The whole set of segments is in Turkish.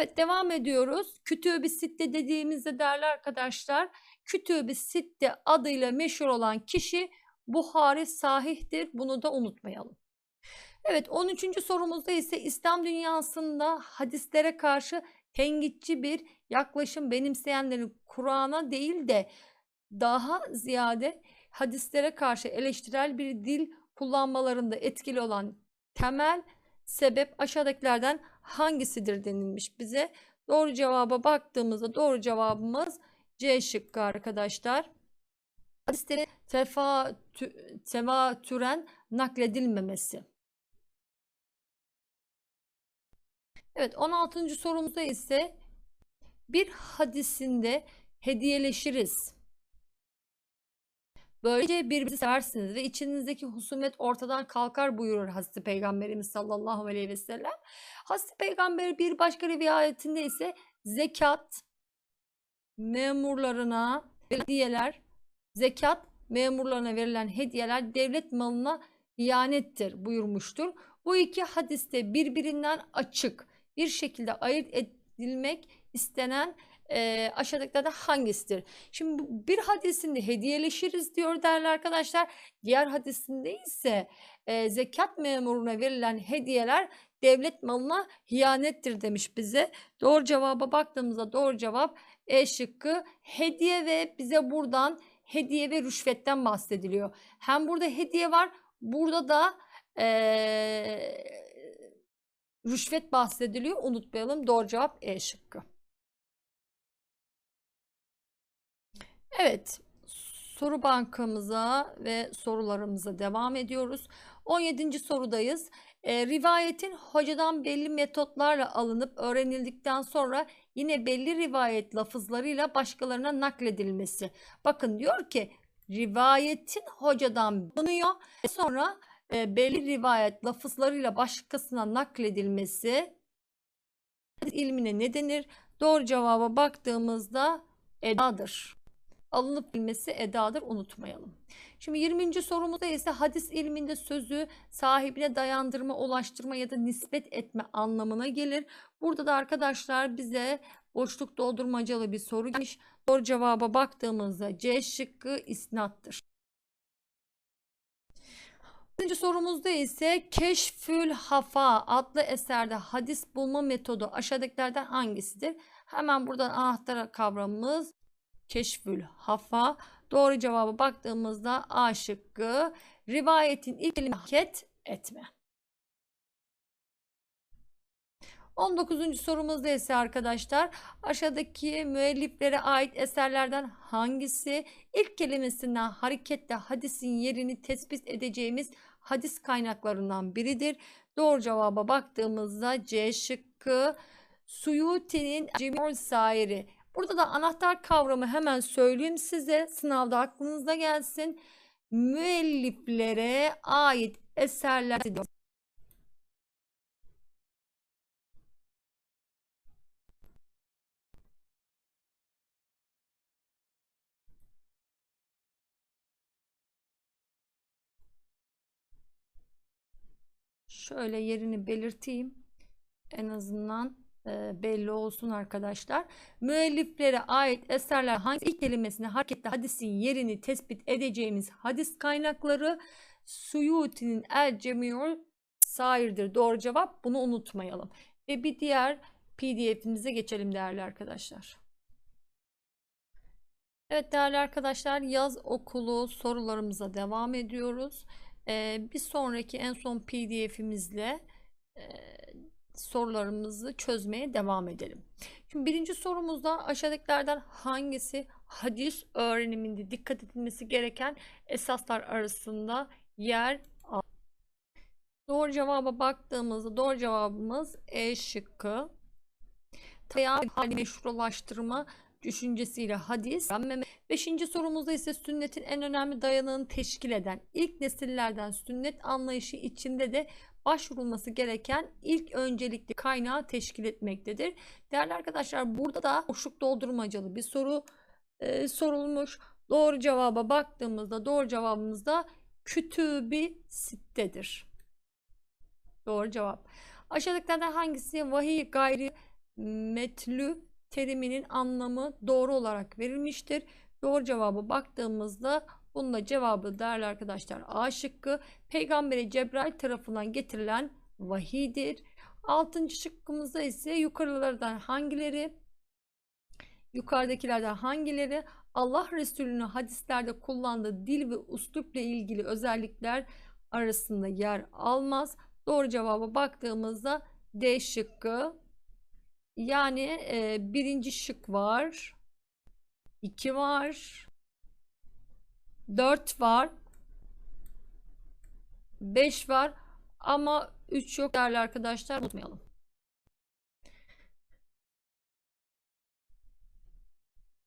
Evet devam ediyoruz. Kütüb-i Sitte dediğimizde değerli arkadaşlar Kütüb-i Sitte adıyla meşhur olan kişi Buhari sahihtir. Bunu da unutmayalım. Evet 13. sorumuzda ise İslam dünyasında hadislere karşı tenkitçi bir yaklaşım benimseyenlerin Kur'an'a değil de daha ziyade hadislere karşı eleştirel bir dil kullanmalarında etkili olan temel sebep aşağıdakilerden hangisidir denilmiş bize. Doğru cevaba baktığımızda doğru cevabımız C şıkkı arkadaşlar. Hadislerin tefatü, tevatüren nakledilmemesi. Evet 16. sorumuzda ise bir hadisinde hediyeleşiriz. Böylece birbirinizi seversiniz ve içinizdeki husumet ortadan kalkar buyurur Hazreti Peygamberimiz sallallahu aleyhi ve sellem. Hazreti Peygamber bir başka rivayetinde ise zekat memurlarına hediyeler, zekat memurlarına verilen hediyeler devlet malına ihanettir buyurmuştur. Bu iki hadiste birbirinden açık bir şekilde ayırt edilmek istenen e, aşağıdakilerden hangisidir? Şimdi bir hadisinde hediyeleşiriz diyor değerli arkadaşlar. Diğer hadisinde ise e, zekat memuruna verilen hediyeler devlet malına hiyanettir demiş bize. Doğru cevaba baktığımızda doğru cevap E şıkkı. Hediye ve bize buradan hediye ve rüşvetten bahsediliyor. Hem burada hediye var, burada da e, rüşvet bahsediliyor. Unutmayalım. Doğru cevap E şıkkı. Evet, soru bankamıza ve sorularımıza devam ediyoruz. 17. sorudayız. E, rivayetin hocadan belli metotlarla alınıp öğrenildikten sonra yine belli rivayet lafızlarıyla başkalarına nakledilmesi. Bakın diyor ki rivayetin hocadan bulunuyor. Sonra e, belli rivayet lafızlarıyla başkasına nakledilmesi ilmine ne denir? Doğru cevaba baktığımızda edadır alınıp bilmesi edadır unutmayalım. Şimdi 20. sorumuzda ise hadis ilminde sözü sahibine dayandırma, ulaştırma ya da nispet etme anlamına gelir. Burada da arkadaşlar bize boşluk doldurmacalı bir soru gelmiş. Doğru cevaba baktığımızda C şıkkı isnattır. İkinci sorumuzda ise Keşfül Hafa adlı eserde hadis bulma metodu aşağıdakilerden hangisidir? Hemen buradan anahtar kavramımız Keşfül Hafa. Doğru cevaba baktığımızda A şıkkı rivayetin ilk kelime hareket etme. 19. sorumuzda ise arkadaşlar aşağıdaki müelliflere ait eserlerden hangisi ilk kelimesinden hareketle hadisin yerini tespit edeceğimiz hadis kaynaklarından biridir? Doğru cevaba baktığımızda C şıkkı Suyuti'nin Cemil Sairi Burada da anahtar kavramı hemen söyleyeyim size. Sınavda aklınızda gelsin. Müelliflere ait eserler Şöyle yerini belirteyim. En azından belli olsun arkadaşlar. Müelliflere ait eserler hangi ilk kelimesini hareketli hadisin yerini tespit edeceğimiz hadis kaynakları Suyuti'nin El Cemiyor Sair'dir. Doğru cevap. Bunu unutmayalım. Ve bir diğer pdf'imize geçelim değerli arkadaşlar. Evet değerli arkadaşlar yaz okulu sorularımıza devam ediyoruz. Ee, bir sonraki en son pdf'imizle e, sorularımızı çözmeye devam edelim. Şimdi birinci sorumuzda aşağıdakilerden hangisi hadis öğreniminde dikkat edilmesi gereken esaslar arasında yer alır? Doğru cevaba baktığımızda doğru cevabımız E şıkkı. Tayan hali meşrulaştırma düşüncesiyle hadis. Beşinci sorumuzda ise sünnetin en önemli dayanağını teşkil eden ilk nesillerden sünnet anlayışı içinde de başvurulması gereken ilk öncelikli kaynağı teşkil etmektedir. Değerli arkadaşlar burada da boşluk doldurmacalı bir soru e, sorulmuş. Doğru cevaba baktığımızda doğru cevabımız da kütübi sittedir. Doğru cevap. Aşağıdakilerden hangisi vahiy gayri metlü teriminin anlamı doğru olarak verilmiştir. Doğru cevabı baktığımızda bunun da cevabı değerli arkadaşlar A şıkkı. Peygamberi Cebrail tarafından getirilen vahidir. Altıncı şıkkımızda ise yukarılardan hangileri yukarıdakilerden hangileri Allah Resulü'nün hadislerde kullandığı dil ve üslupla ilgili özellikler arasında yer almaz. Doğru cevaba baktığımızda D şıkkı. Yani e, birinci şık var. 2 var. 4 var. 5 var. Ama 3 yok değerli arkadaşlar. Unutmayalım.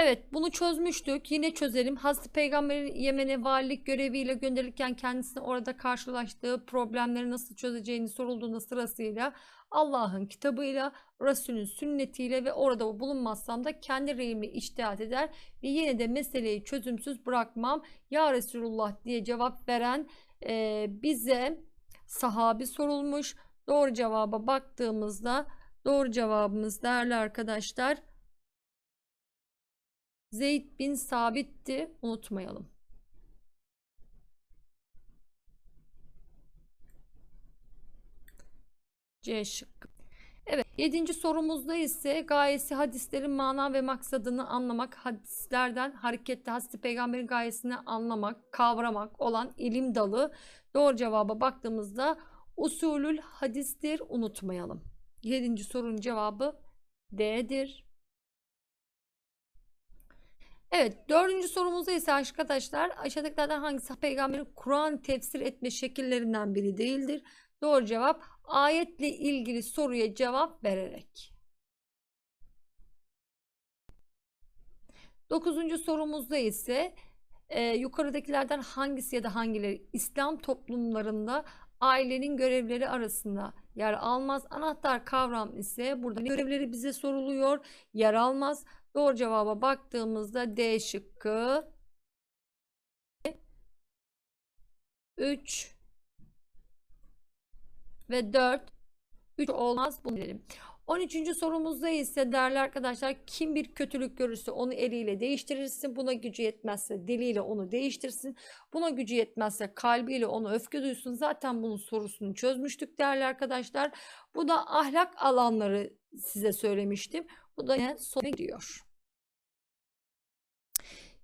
Evet bunu çözmüştük. Yine çözelim. Hazreti Peygamber'in Yemen'e valilik göreviyle gönderilirken kendisine orada karşılaştığı problemleri nasıl çözeceğini sorulduğunda sırasıyla Allah'ın kitabıyla, Resul'ün sünnetiyle ve orada bulunmazsam da kendi reyimi içtihat eder ve yine de meseleyi çözümsüz bırakmam. Ya Resulullah diye cevap veren e, bize sahabi sorulmuş. Doğru cevaba baktığımızda doğru cevabımız değerli arkadaşlar Zeyd bin Sabit'ti. Unutmayalım. C şıkkı. Evet, yedinci sorumuzda ise gayesi hadislerin mana ve maksadını anlamak, hadislerden hareketli Hazreti Peygamber'in gayesini anlamak, kavramak olan ilim dalı. Doğru cevaba baktığımızda usulül hadistir, unutmayalım. Yedinci sorunun cevabı D'dir. Evet dördüncü sorumuzda ise arkadaşlar aşağıdakilerden hangisi peygamberin Kur'an tefsir etme şekillerinden biri değildir? Doğru cevap ayetle ilgili soruya cevap vererek. Dokuzuncu sorumuzda ise e, yukarıdakilerden hangisi ya da hangileri İslam toplumlarında ailenin görevleri arasında yer almaz. Anahtar kavram ise burada görevleri bize soruluyor. Yer almaz. Doğru cevaba baktığımızda D şıkkı 3 ve 4 3 olmaz bunu bilelim. 13. sorumuzda ise değerli arkadaşlar kim bir kötülük görürse onu eliyle değiştirirsin. Buna gücü yetmezse diliyle onu değiştirsin. Buna gücü yetmezse kalbiyle onu öfke duysun. Zaten bunun sorusunu çözmüştük değerli arkadaşlar. Bu da ahlak alanları size söylemiştim. Bu da yine sona gidiyor.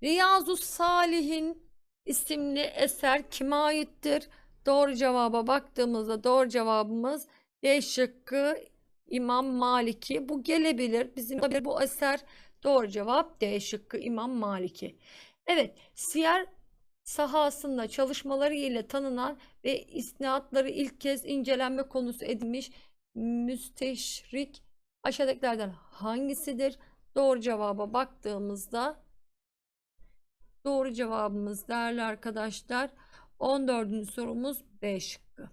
Riyazu Salih'in isimli eser kime aittir? Doğru cevaba baktığımızda doğru cevabımız D şıkkı İmam Maliki. Bu gelebilir. Bizim bu eser doğru cevap D şıkkı İmam Maliki. Evet, siyer sahasında çalışmaları ile tanınan ve isnatları ilk kez incelenme konusu edilmiş müsteşrik aşağıdakilerden hangisidir? Doğru cevaba baktığımızda Doğru cevabımız değerli arkadaşlar 14. sorumuz B şıkkı.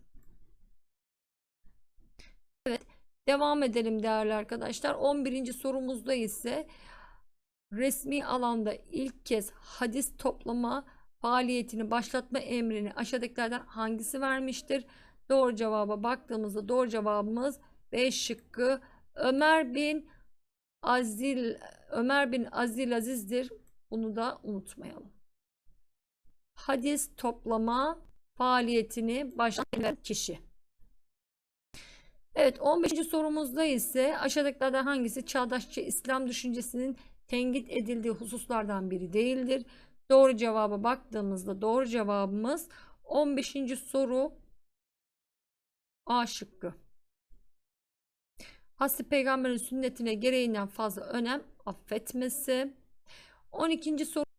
Evet devam edelim değerli arkadaşlar. 11. sorumuzda ise resmi alanda ilk kez hadis toplama faaliyetini başlatma emrini aşağıdakilerden hangisi vermiştir? Doğru cevaba baktığımızda doğru cevabımız B şıkkı Ömer bin Azil Ömer bin Azil Aziz'dir. Bunu da unutmayalım. Hadis toplama faaliyetini başlatan kişi. Evet 15. sorumuzda ise aşağıdakilerden hangisi çağdaşça İslam düşüncesinin tenkit edildiği hususlardan biri değildir? Doğru cevaba baktığımızda doğru cevabımız 15. soru A şıkkı. Hazreti Peygamber'in sünnetine gereğinden fazla önem affetmesi. 12. soru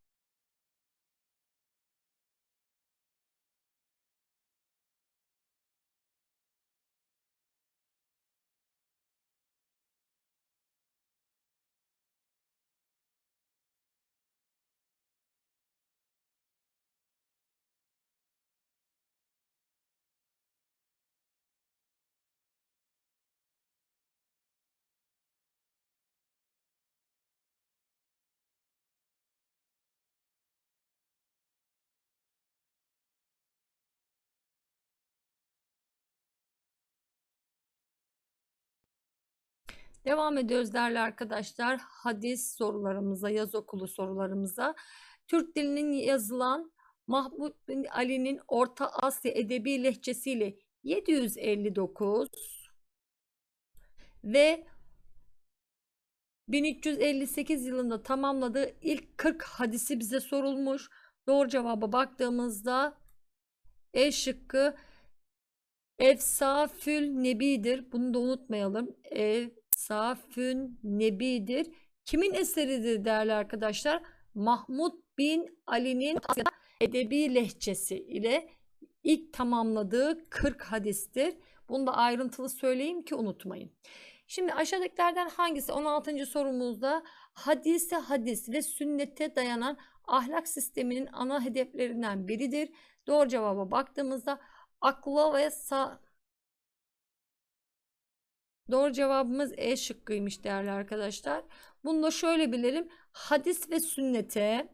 Devam ediyoruz değerli arkadaşlar. Hadis sorularımıza, yaz okulu sorularımıza. Türk dilinin yazılan Mahmud bin Ali'nin Orta Asya edebi lehçesiyle 759 ve 1358 yılında tamamladığı ilk 40 hadisi bize sorulmuş. Doğru cevaba baktığımızda E şıkkı Efsafül Nebi'dir. Bunu da unutmayalım. Efsafün Nebi'dir. Kimin eseridir değerli arkadaşlar? Mahmud bin Ali'nin edebi lehçesi ile ilk tamamladığı 40 hadistir. Bunu da ayrıntılı söyleyeyim ki unutmayın. Şimdi aşağıdakilerden hangisi 16. sorumuzda hadise hadis ve sünnete dayanan ahlak sisteminin ana hedeflerinden biridir. Doğru cevaba baktığımızda akla ve sa Doğru cevabımız E şıkkıymış değerli arkadaşlar. Bunu da şöyle bilelim. Hadis ve sünnete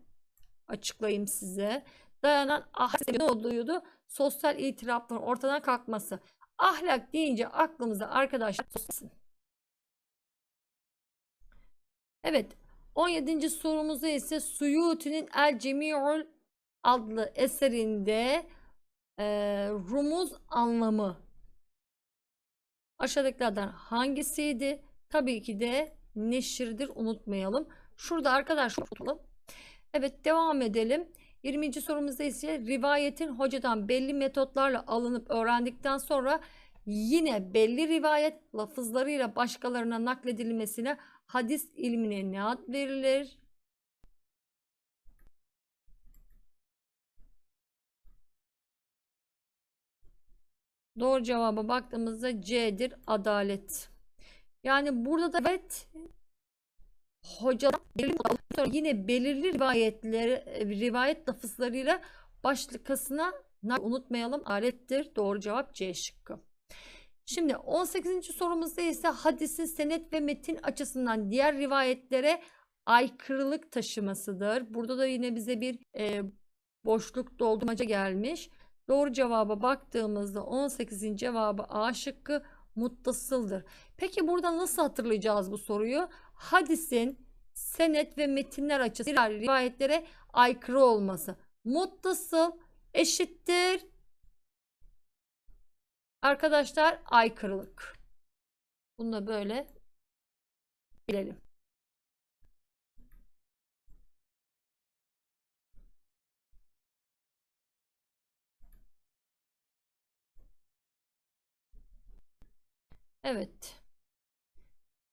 açıklayayım size. Dayanan ahlak ne oluyordu? Sosyal itirafların ortadan kalkması. Ahlak deyince aklımıza arkadaşlar Evet. 17. sorumuzda ise Suyuti'nin El Cemi'ul adlı eserinde e, rumuz anlamı aşağıdakilerden hangisiydi? Tabii ki de neşirdir unutmayalım. Şurada arkadaşlar tutalım. Evet devam edelim. 20. sorumuzda ise rivayetin hocadan belli metotlarla alınıp öğrendikten sonra yine belli rivayet lafızlarıyla başkalarına nakledilmesine hadis ilmine ne ad verilir? Doğru cevaba baktığımızda C'dir adalet. Yani burada da evet hocadan yine belirli rivayetleri rivayet lafızlarıyla başlıkasına unutmayalım alettir. Doğru cevap C şıkkı. Şimdi 18. sorumuzda ise hadisin senet ve metin açısından diğer rivayetlere aykırılık taşımasıdır. Burada da yine bize bir e, boşluk doldurmaca gelmiş. Doğru cevaba baktığımızda 18'in cevabı A şıkkı muttasıldır. Peki burada nasıl hatırlayacağız bu soruyu? Hadisin senet ve metinler açısından rivayetlere aykırı olması. Muttasıl eşittir arkadaşlar aykırılık. Bunu da böyle bilelim. Evet.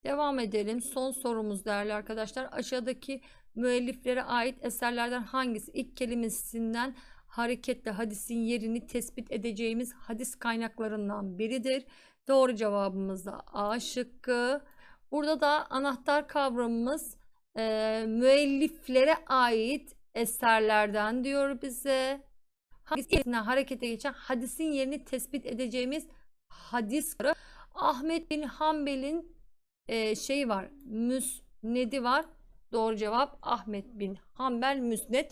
Devam edelim. Son sorumuz değerli arkadaşlar. Aşağıdaki müelliflere ait eserlerden hangisi ilk kelimesinden hareketle hadisin yerini tespit edeceğimiz hadis kaynaklarından biridir? Doğru cevabımız da A şıkkı. Burada da anahtar kavramımız e, müelliflere ait eserlerden diyor bize. Hangisi harekete geçen hadisin yerini tespit edeceğimiz hadis Ahmet bin Hanbel'in e, şeyi var. Müsnedi var. Doğru cevap Ahmet bin Hanbel Müsned.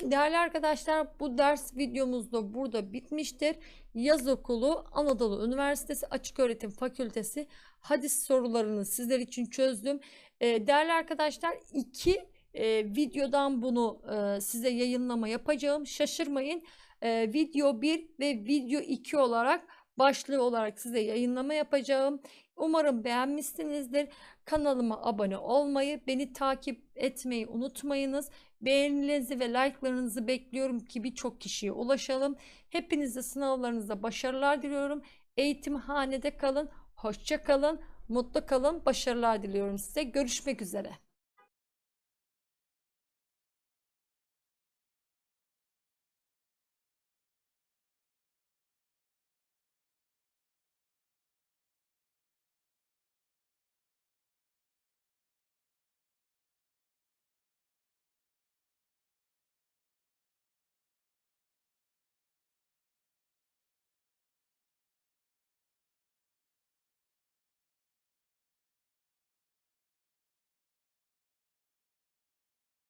Değerli arkadaşlar bu ders videomuz da burada bitmiştir. Yaz okulu Anadolu Üniversitesi Açık Öğretim Fakültesi hadis sorularını sizler için çözdüm. E, değerli arkadaşlar iki e, videodan bunu e, size yayınlama yapacağım. Şaşırmayın. E, video 1 ve video 2 olarak başlığı olarak size yayınlama yapacağım. Umarım beğenmişsinizdir. Kanalıma abone olmayı, beni takip etmeyi unutmayınız. Beğenilerinizi ve like'larınızı bekliyorum ki birçok kişiye ulaşalım. Hepinize sınavlarınızda başarılar diliyorum. Eğitimhanede kalın, hoşça kalın, mutlu kalın, başarılar diliyorum size. Görüşmek üzere.